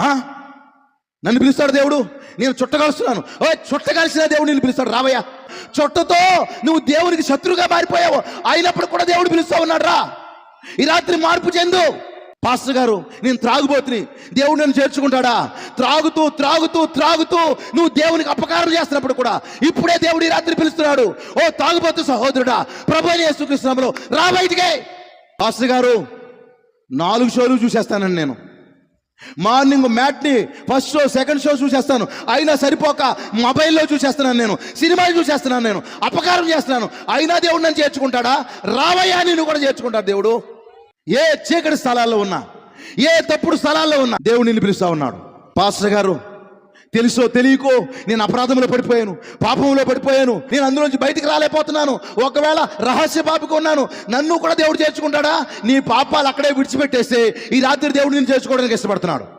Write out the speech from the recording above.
ఆ? నన్ను పిలుస్తాడు దేవుడు? నేను చుట్టగలుస్తున్నాను ఓ చుట్టగలిసిన దేవుడు నేను పిలుస్తాడు. రావయ్యా. చుట్టతో నువ్వు దేవునికి శత్రుగా మారిపోయావు. అయినప్పుడు కూడా దేవుడు పిలుస్తూ ఉన్నాడు రా. ఈ రాత్రి మార్పు చెందు. పాస్టర్ గారు నేను త్రాగుబోతుని. దేవుడు నన్ను చేర్చుకుంటాడా? త్రాగుతూ త్రాగుతూ త్రాగుతూ నువ్వు దేవునికి అపకారం చేస్తున్నప్పుడు కూడా ఇప్పుడే దేవుడు ఈ రాత్రి పిలుస్తున్నాడు. ఓ తాగుబోతు సహోదరుడా ప్రభు యేసుకృష్ణంలో రా బయటికే. పాస్టర్ గారు నాలుగు షోలు చూసేస్తానండి నేను. Morning matinee first show second show చూసేస్తాను. అయినా సరిపోక మొబైల్లో చూసేస్తున్నాను నేను. సినిమాలు చూసేస్తున్నాను నేను. అపకారం చేస్తున్నాను. అయినా దేవుడు నన్ను చేర్చుకుంటాడా? రావయ్యా నేను కూడా చేర్చుకుంటాడు దేవుడు. ఏ చీకటి స్థలాల్లో ఉన్నా ఏ తప్పుడు స్థలాల్లో ఉన్నా దేవుడు నిన్ను పిలుస్తా ఉన్నాడు. పాస్టర్ గారు తెలుసో తెలియకో నేను అపరాధంలో పడిపోయాను పాపంలో పడిపోయాను నేను అందులోంచి బయటికి రాలేకపోతున్నాను. ఒకవేళ రహస్య పాపకు ఉన్నాను నన్ను కూడా దేవుడు చేర్చుకుంటాడా? నీ పాపాలు అక్కడే విడిచిపెట్టేస్తే ఈ రాత్రి దేవుడు నేను చేర్చుకోవడానికి ఇష్టపడుతున్నాడు.